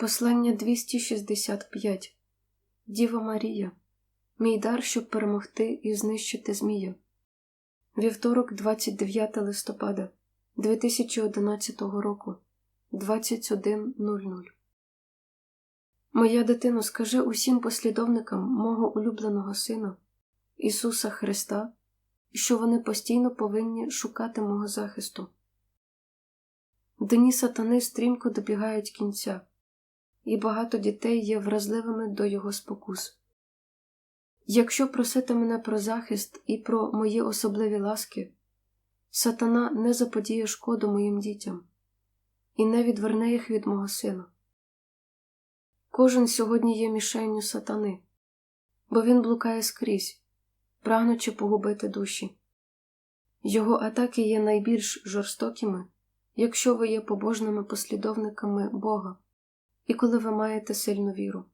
Послання 265 Діва Марія. Мій дар, щоб перемогти і знищити Змія. Вівторок, 29 листопада 2011 року 21.00 Моя дитино, скажи усім послідовникам мого улюбленого Сина, Ісуса Христа, що вони постійно повинні шукати мого захисту. Дні сатани стрімко добігають кінця і багато дітей є вразливими до його спокус. Якщо просити мене про захист і про мої особливі ласки, сатана не заподіє шкоду моїм дітям і не відверне їх від мого сина. Кожен сьогодні є мішенню сатани, бо він блукає скрізь, прагнучи погубити душі. Його атаки є найбільш жорстокими, якщо ви є побожними послідовниками Бога і коли ви маєте сильну віру.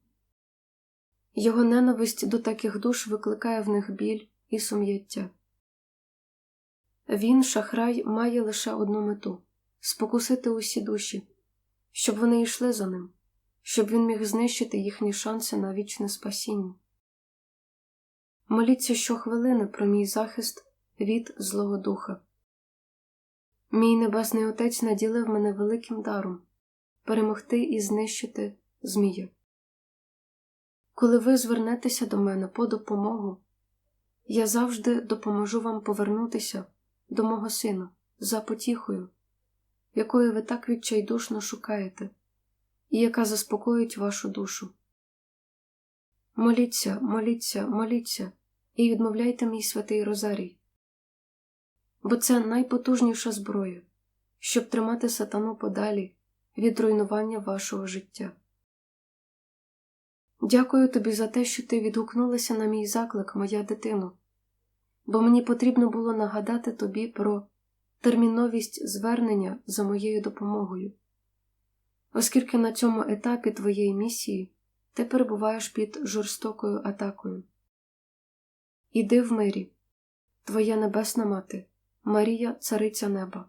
Його ненависть до таких душ викликає в них біль і сум'яття. Він, шахрай, має лише одну мету спокусити усі душі, щоб вони йшли за ним, щоб він міг знищити їхні шанси на вічне спасіння. Моліться щохвилини про мій захист від Злого Духа. Мій Небесний Отець наділив мене великим даром перемогти і знищити Змія. Коли ви звернетеся до мене по допомогу, я завжди допоможу вам повернутися до мого сина за потіхою, якої ви так відчайдушно шукаєте, і яка заспокоїть вашу душу. Моліться, моліться, моліться і відмовляйте мій святий Розарій, бо це найпотужніша зброя, щоб тримати сатану подалі від руйнування вашого життя. Дякую тобі за те, що ти відгукнулася на мій заклик, моя дитино, бо мені потрібно було нагадати тобі про терміновість звернення за моєю допомогою, оскільки на цьому етапі твоєї місії ти перебуваєш під жорстокою атакою. Іди в мирі, Твоя Небесна Мати, Марія, Цариця Неба.